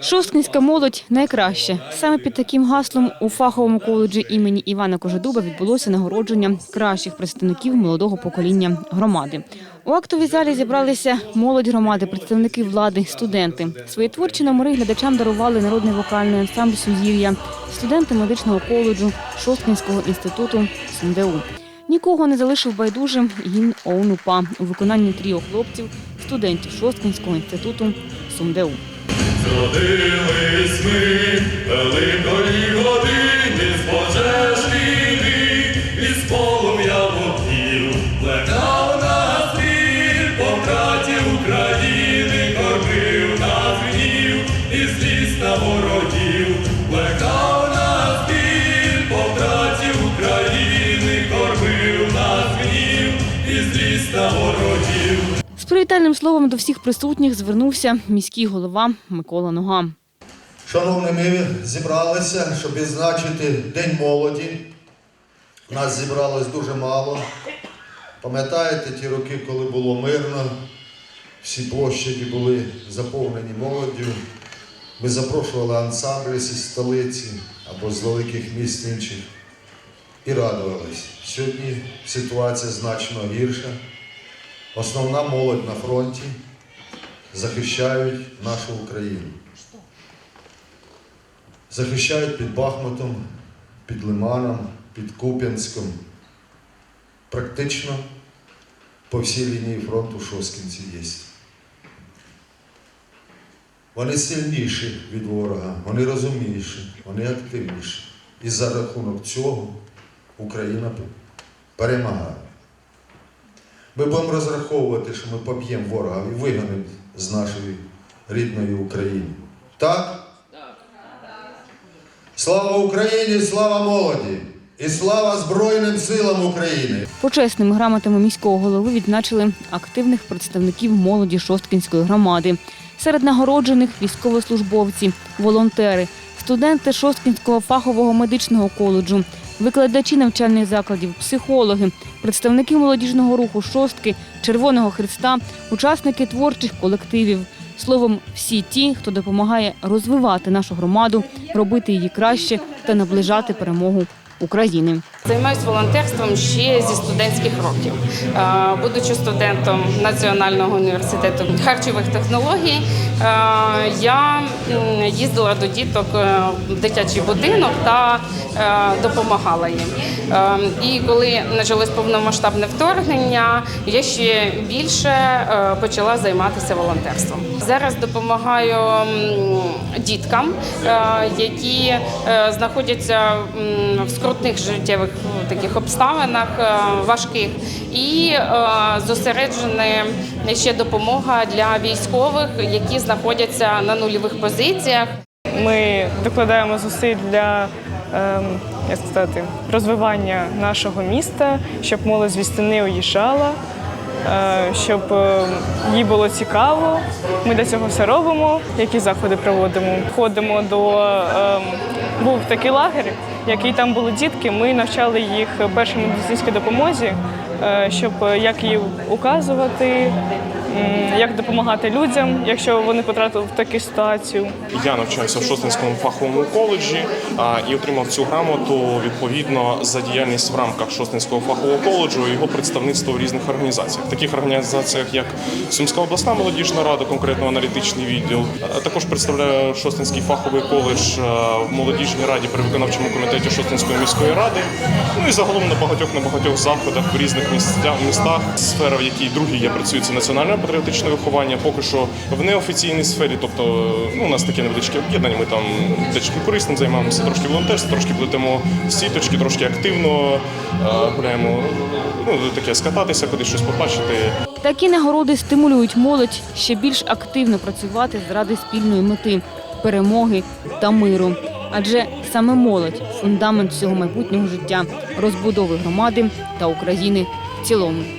Шосткинська молодь найкраща. Саме під таким гаслом у фаховому коледжі імені Івана Кожедуба відбулося нагородження кращих представників молодого покоління громади. У актовій залі зібралися молодь громади, представники влади, студенти. Свої творчі номери глядачам дарували народний вокальний ансамбль Сузір'я, студенти медичного коледжу Шосткинського інституту СМДУ. Нікого не залишив байдужим гімн ОУН-УПА у виконанні тріо хлопців, студентів Шосткинського інституту СумДУ. Зродились ми великої години з пожеж війни, із полум'я вогнів, плекав нас біль, по браті України кормив нас гнів, і злість на ворогів, плекав нас біль, по браті України кормив нас гнів, і злість на ворогів. З привітальним словом до всіх присутніх звернувся міський голова Микола Нога. Шановні, ми зібралися, щоб відзначити День молоді. Нас зібралось дуже мало. Пам'ятаєте ті роки, коли було мирно, всі площаді були заповнені молоддю. Ми запрошували ансамблі зі столиці або з великих міст інших і радувались. Сьогодні ситуація значно гірша. Основна молодь на фронті захищають нашу Україну захищають під Бахмутом, під Лиманом, під Куп'янськом. Практично по всій лінії фронту шосткінці є. Вони сильніші від ворога, вони розумніші, вони активніші. І за рахунок цього Україна перемагає. Ми будемо розраховувати, що ми поб'ємо ворога і вигонимо з нашої рідної України. Так? Слава Україні, слава молоді! І слава Збройним силам України! Почесними грамотами міського голови відзначили активних представників молоді Шосткінської громади. Серед нагороджених військовослужбовці, волонтери, студенти Шосткінського фахового медичного коледжу, викладачі навчальних закладів, психологи, представники молодіжного руху Шостки, Червоного Христа, учасники творчих колективів. Словом, всі ті, хто допомагає розвивати нашу громаду, робити її краще та наближати перемогу України. Займаюся волонтерством ще зі студентських років. Е, Будучи студентом Національного університету харчових технологій, е, я їздила до діток е, в дитячий будинок та допомагала їм. І коли почалось повномасштабне вторгнення, я ще більше почала займатися волонтерством. Зараз допомагаю діткам, які знаходяться в скрутних життєвих ну, таких обставинах е, важких, і е, зосереджена ще допомога для військових, які знаходяться на нульових позиціях. Ми докладаємо зусиль для ем, як сказати, розвивання нашого міста, щоб молодь звідси не уїжджала, щоб е, їй було цікаво. Ми для цього все робимо, які заходи проводимо. Ходимо до ем, був такий лагер, який там були дітки. Ми навчали їх першій медицинській допомозі, е, щоб е, як її указувати. Як допомагати людям, якщо вони потрапили в таку ситуацію? Я навчаюся в Шостинському фаховому коледжі а, і отримав цю грамоту відповідно за діяльність в рамках Шостинського фахового коледжу і його представництво в різних організаціях, таких організаціях, як Сумська обласна молодіжна рада, конкретно аналітичний відділ. А Також представляю Шостинський фаховий коледж в молодіжній раді при виконавчому комітеті Шостинської міської ради. Ну і загалом на багатьох на багатьох заходах в різних місцях містах. Сфера, в якій другій я працюю, це національне патріотичне виховання. Поки що в неофіційній сфері, тобто ну, у нас таке невеличке об'єднання. Ми там дещо корисним займаємося, трошки волонтерство, трошки плетемо сіточки, трошки активно е, гуляємо. Ну таке скататися, кудись щось побачити. Такі нагороди стимулюють молодь ще більш активно працювати заради спільної мети перемоги та миру. Адже саме молодь фундамент всього майбутнього життя, розбудови громади та України в цілому.